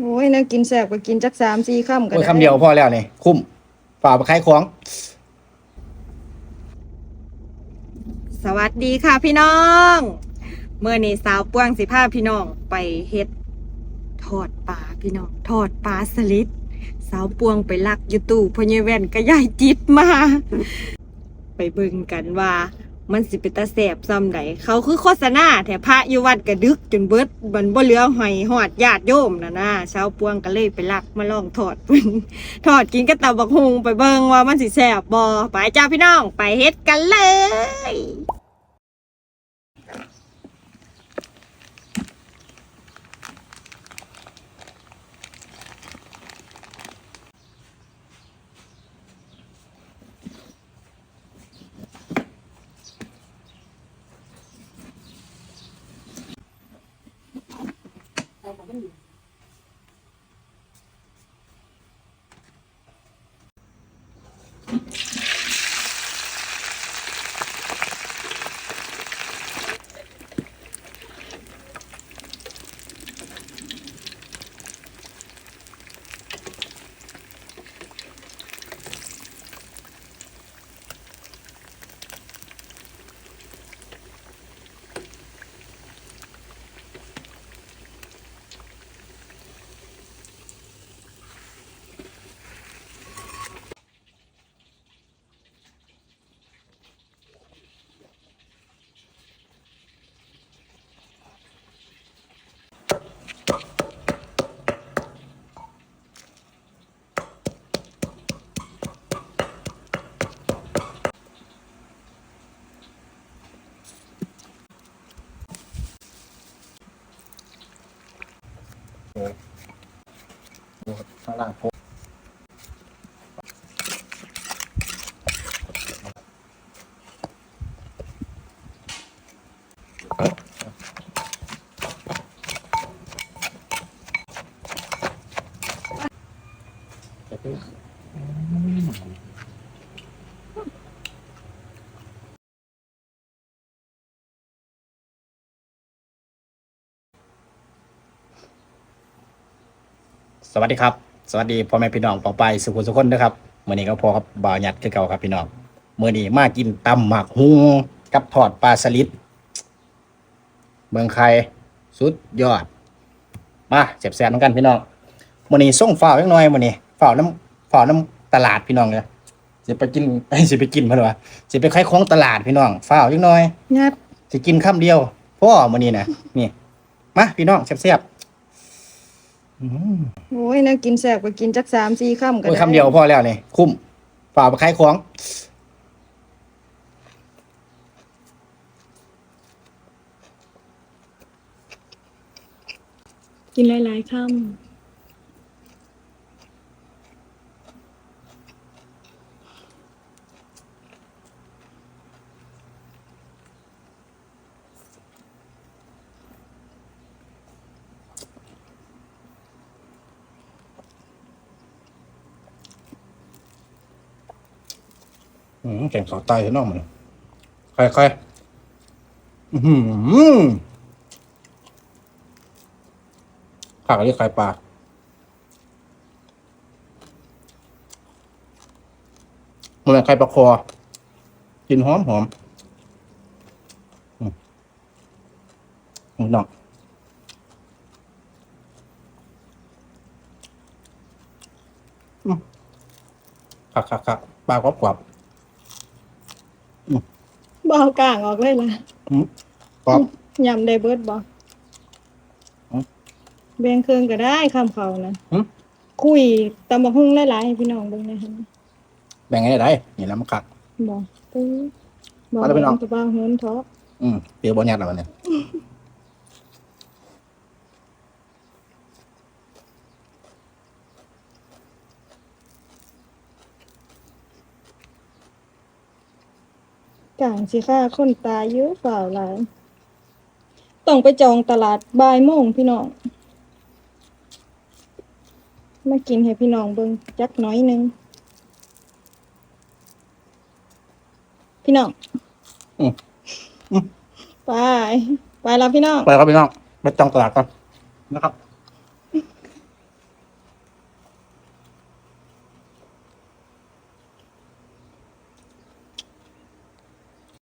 โอ้ยน่ากินแซ่บก็กินจักสามสี่คำก็โอ้ยได้คำเดียวพอแล้วนี่คุ้มฝ่ากไปขายของ สวัสดีค่ะพี่น้องเมื่อนี้สาวป้วงสิพาพี่น้องไปเฮ็ดทอดปลาพี่น้องทอดปลาสลิดสาวปวงไปลักอยู่ตู้พอเยแว่นก็ยายจิตมา ไปเบิ่งกันว่า มันสิเป็นตาแสบซ้ำใดเขาคือโฆษณาแถพระอยู่วัดกระดึกจนเบิดบันบ่เหลือหอยหอดญาติโยมนะนะชาวปวงก็เลยไปลักมาลองถอดเบิ่งทอดกินกับตาบักฮงไปเบิงว่ามันสิแสบบอไปจ้าพี่น้องไปเฮ็ดกันเลย পারবেন না ข้างล่างโพ วัสดีครับ สวัสดีพ่อแม่พี่น้องปองไปสุขุมสุขคนนะครับมื่อนี้ก็พอครับบ่าวหยัดคือเก่าครับพี่น้องมื่อนี้มากินตำหมักฮุงกับทอดปลาสลิดเมืองไครสุดยอด มาเจ็บแสบเหมือนกันพี่น้องมื่อนี้ส่งฝ่าวยังน้อยมื่อนี้ฝ่าวน้ำฝ่าวน้ำตลาดพี่น้องเลยจะไปกินไอ้ยสิไปกินเพื่อนวะจะไปขายของตลาดพี่น้องฝ่าวยังน้อยงัดจะกินคำเดียวพ่อมื่อนี้นะนี่มาพี่น้องแซ่บๆอืม โอ้ยน่ากินแซ่บก็กินจักสามสี่คำก็โอ้ยได้คำเดียวพอแล้วนี่คุ้มฝ่ากไปขายของกินหลายๆคำ อืมแข่งขาวไตข้างนอกมันค่อยค่อยๆอื้อหือผักเรียกไข่ปลาเหมือนไข่ปลาคอ กินหอมหอมอืมน้องอืมคักคักคักปลากรอบกรอบ บ่เอากลางออกเลยล่ะอืมกรอบยำได้เบิดบ่อืมแบ่งเครื่องก็ได้คำเขานะอืมคุยตำบักหุ่งหลายๆให้พี่น้องเบิ่งหนะฮะแบ่งไงได้นี่แล้วมันคักบ่ปื้อบ่เอาเลยพี่น้อง ตะบางโหนเถาะอืมเปรี้ยวบอยัดแล้วเนี่ย กลางสิค่าคนตายเยอะฝ่าวหลายต้องไปจองตลาดบ่ายโมงพี่น้อง มากินให้พี่น้องเบิ่งจักหน้อยหนึง พี่น้องอืมอืม ไป ไปแล้วพี่น้อง ไปครับพี่น้องไปจองตลาดก่อนนะครับ